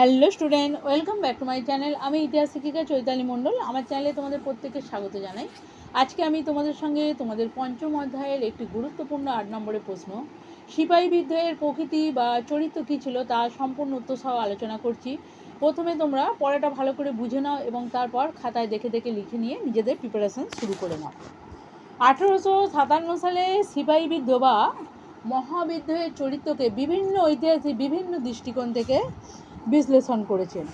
Hello student, welcome back to my channel. আমি ইতিহাস শিক্ষিকা চৈতালি মণ্ডল। আমার চ্যানেলে তোমাদের প্রত্যেককে স্বাগত জানাই। আজকে আমি তোমাদের সঙ্গে তোমাদের পঞ্চম অধ্যায়ের একটি গুরুত্বপূর্ণ আট নম্বরের প্রশ্ন। সিপাহী বিদ্রোহের প্রকৃতি বা চরিত্র কী ছিল তা সম্পূর্ণ উত্তর সহ আলোচনা করছি। প্রথমে তোমরা পড়াটা ভালো করে বুঝে নাও এবং তারপর খাতায় দেখে দেখে লিখে নিয়ে নিজেদের প্রিপারেশন শুরু করে নাও। আঠেরোশো সাতান্ন সালে সিপাহী বিদ্রোহ বা মহাবিদ্রোহের চরিত্রকে বিভিন্ন ঐতিহাসিক বিভিন্ন দৃষ্টিকোণ থেকে বিশ্লেষণ করেছেন।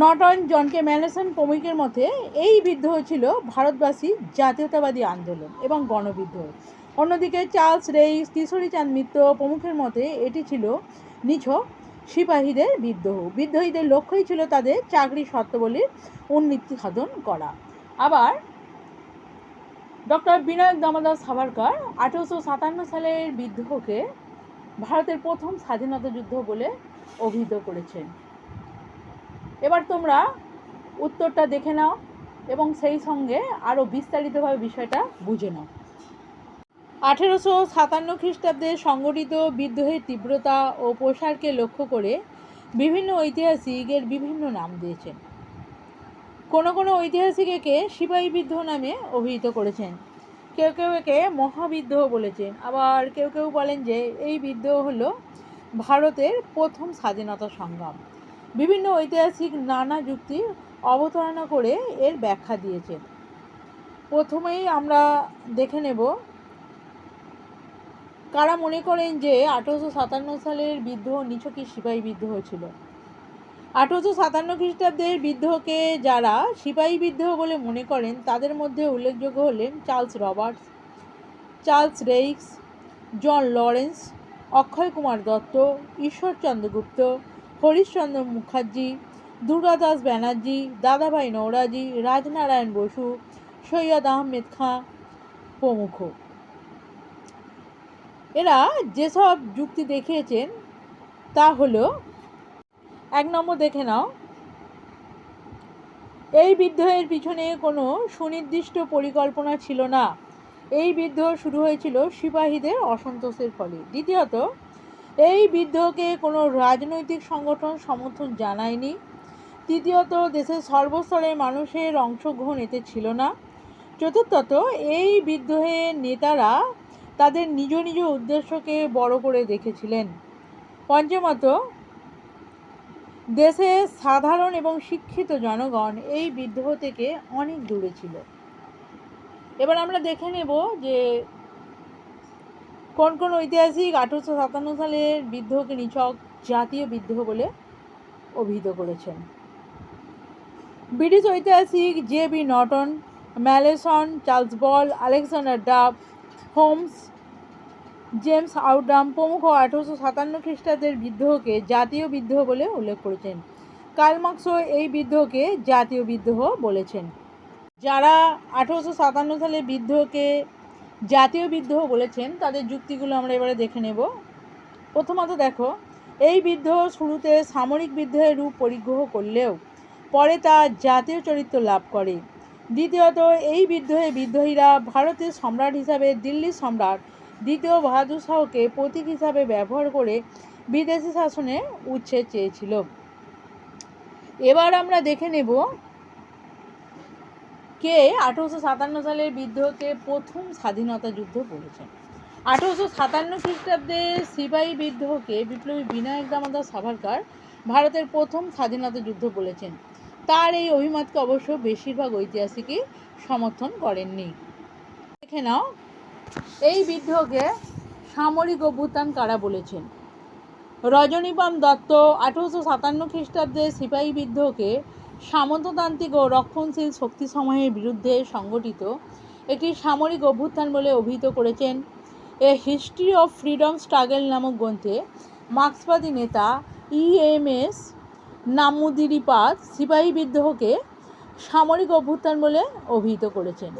নটন জনকে ম্যানেসন প্রমুখের মতে, এই বিদ্রোহ ছিল ভারতবাসী জাতীয়তাবাদী আন্দোলন এবং গণবিদ্রোহ। অন্যদিকে চার্লস রেইস কিশোরী চাঁদ মিত্র প্রমুখের মতে, এটি ছিল নিছক সিপাহীদের বিদ্রোহ। বিদ্রোহীদের লক্ষ্যই ছিল তাদের চাকরি শর্তাবলীর উন্নতি সাধন করা। আবার ডক্টর বিনায়ক দামোদর সাভারকর আঠেরোশো সাতান্ন সালের বিদ্রোহকে ভারতের প্রথম স্বাধীনতা যুদ্ধ বলে অভিহিত করেছেন এবার তোমরা উত্তরটা দেখে নাও এবং সেই সঙ্গে আরও বিস্তারিতভাবে বিষয়টা বুঝে নাও। আঠেরোশো সাতান্ন খ্রিস্টাব্দে সংগঠিত বিদ্রোহের তীব্রতা ও প্রসারকে লক্ষ্য করে বিভিন্ন ঐতিহাসিক এর বিভিন্ন নাম দিয়েছেন কোনো কোনো ঐতিহাসিক একে সিপাহী বিদ্রোহ নামে অভিহিত করেছেন। কেউ কেউ একে মহাবিদ্রোহ বলেছেন। আবার কেউ কেউ বলেন যে এই বিদ্রোহ হলো ভারতের প্রথম স্বাধীনতা সংগ্রাম। বিভিন্ন ঐতিহাসিক নানা যুক্তি অবতারণা করে এর ব্যাখ্যা দিয়েছেন প্রথমেই আমরা দেখে নেব, কারা মনে করেন যে আঠেরোশো সাতান্ন সালের বিদ্রোহ নিছকই সিপাহী বিদ্রোহ ছিল? আঠেরোশো সাতান্ন খ্রিস্টাব্দের বিদ্রোহকে যারা সিপাহী বিদ্রোহ বলে মনে করেন, তাদের মধ্যে উল্লেখযোগ্য হলেন Charles Roberts, Charles Raikes, John Lawrence Akshay Kumar Dutta Ishwarchandra Gupta Harishchandra Mukherjee Durgadas Banerjee, Dadabhai Naoroji Rajnarayan Basu, Syed Ahmed Khan প্রমুখ। এরা যেসব যুক্তি দেখিয়েছেন, তা হলো, এক নম্বর দেখে নাও। এই বিদ্রোহের পিছনে কোনো সুনির্দিষ্ট পরিকল্পনা ছিল না। এই বিদ্রোহ শুরু হয়েছিল সিপাহীদের অসন্তোষের ফলে। দ্বিতীয়ত, এই বিদ্রোহকে কোনো রাজনৈতিক সংগঠন সমর্থন জানায়নি। তৃতীয়ত, দেশের সর্বস্তরের মানুষের অংশগ্রহণ এতে ছিল না। চতুর্থত, এই বিদ্রোহের নেতারা তাদের নিজ নিজ উদ্দেশ্যকে বড় করে দেখেছিলেন। পঞ্চমত, দেশের সাধারণ এবং শিক্ষিত জনগণ এই বিদ্রোহ থেকে অনেক দূরে ছিল। এবার আমরা দেখে নেব যে কোন কোন ঐতিহাসিক আঠেরোশো সাতান্ন সালের বিদ্রোহকে নিছক জাতীয় বিদ্রোহ বলে অভিহিত করেছেন। ব্রিটিশ ঐতিহাসিক J B Norton Malleson, Charles Ball, Alexander Duff, Holmes, James Outram প্রমুখ আঠেরোশো সাতান্ন খ্রিস্টাব্দের বিদ্রোহকে জাতীয় বিদ্রোহ বলে উল্লেখ করেছেন। কালমার্কসও এই বিদ্রোহকে জাতীয় বিদ্রোহ বলেছেন। যারা আঠেরোশো সাতান্ন সালে বিদ্রোহকে জাতীয় বিদ্রোহ বলেছেন, তাদের যুক্তিগুলো আমরা এবারে দেখে নেব। প্রথমত দেখো, এই বিদ্রোহ শুরুতে সামরিক বিদ্রোহের রূপ পরিগ্রহ করলেও পরে তা জাতীয় চরিত্র লাভ করে। দ্বিতীয়ত, এই বিদ্রোহে বিদ্রোহীরা ভারতের সম্রাট হিসাবে দিল্লির সম্রাট দ্বিতীয় বাহাদুর শাহকে প্রতীক হিসাবে ব্যবহার করে বিদেশি শাসনে উচ্ছেদ চেয়েছিল। এবার আমরা দেখে নেব কে আঠেরোশো সাতান্ন সালের বিদ্রোহকে প্রথম স্বাধীনতা যুদ্ধ বলেছেন? আঠেরোশো সাতান্ন খ্রিস্টাব্দে সিপাহী বিদ্রোহকে বিপ্লবী বিনায়ক দামোদর সাভারকার ভারতের প্রথম স্বাধীনতা যুদ্ধ বলেছেন। তার এই অভিমতকে অবশ্য বেশিরভাগ ঐতিহাসিকই সমর্থন করেননি। দেখে নাও, এই বিদ্রোহকে সামরিক অভ্যুত্থান কারা বলেছেন? রজনীপাম দত্ত আঠেরোশো সাতান্ন খ্রিস্টাব্দে সিপাহী বিদ্রোহকে সামন্ততান্ত্রিক ও রক্ষণশীল শক্তিসমূহের বিরুদ্ধে সংগঠিত একটি সামরিক অভ্যুত্থান বলে অভিহিত করেছেন a history of freedom struggle নামক গ্রন্থে মার্ক্সবাদী নেতা ইএমএস নামুদিরিপাদ সিপাহী বিদ্রোহকে সামরিক অভ্যুত্থান বলে অভিহিত করেছেন।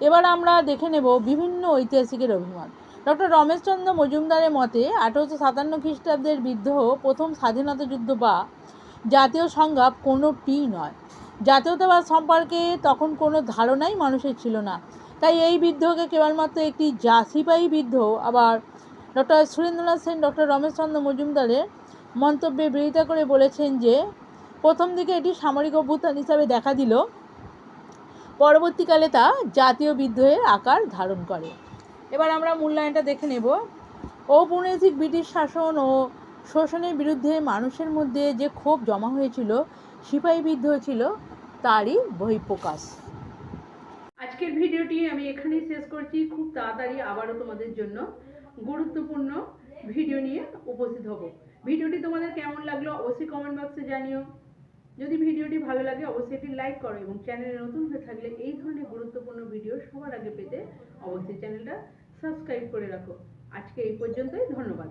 এবার আমরা দেখে নেব বিভিন্ন ঐতিহাসিকের অভিমত। ডক্টর রমেশচন্দ্র মজুমদারের মতে আঠেরোশো সাতান্ন খ্রিস্টাব্দের বিদ্রোহ প্রথম স্বাধীনতা যুদ্ধ বা জাতীয় সংগ্রাম কোনোটি নয়। জাতীয়তাবাদ সম্পর্কে তখন কোনো ধারণাই মানুষের ছিল না। তাই এই বিদ্রোহকে কেবলমাত্র একটি জাসিপাহী বিদ্রোহ, আবার ডক্টর সুরেন্দ্রনাথ সেন, ডক্টর রমেশচন্দ্র মজুমদারের মন্তব্যে বিরোধিতা করে বলেছেন যে, প্রথম দিকে এটি সামরিক অভ্যুত্থান হিসাবে দেখা দিল, পরবর্তীকালে তা জাতীয় বিদ্রোহের আকার ধারণ করে। এবার আমরা মূল্যায়নটা দেখে নেব। ঔপনিবেশিক ব্রিটিশ শাসন ও শোষণের বিরুদ্ধে মানুষের মধ্যে যে ক্ষোভ জমা হয়েছিল, সিপাহী বিদ্রোহ ছিল তারই বহিঃপ্রকাশ। আজকের ভিডিওটি আমি এখানেই শেষ করছি। খুব তাড়াতাড়ি আবারও তোমাদের জন্য গুরুত্বপূর্ণ ভিডিও নিয়ে উপস্থিত হব। ভিডিওটি তোমাদের কেমন লাগল অবশ্যই কমেন্ট বক্সে জানিও। যদি ভিডিওটি ভালো লাগে, অবশ্যই একটি লাইক করো এবং চ্যানেলে নতুন হয়ে থাকলে এই ধরনের গুরুত্বপূর্ণ ভিডিও সবার আগে পেতে অবশ্যই চ্যানেলটা সাবস্ক্রাইব করে রাখো। আজকে এই পর্যন্তই, ধন্যবাদ।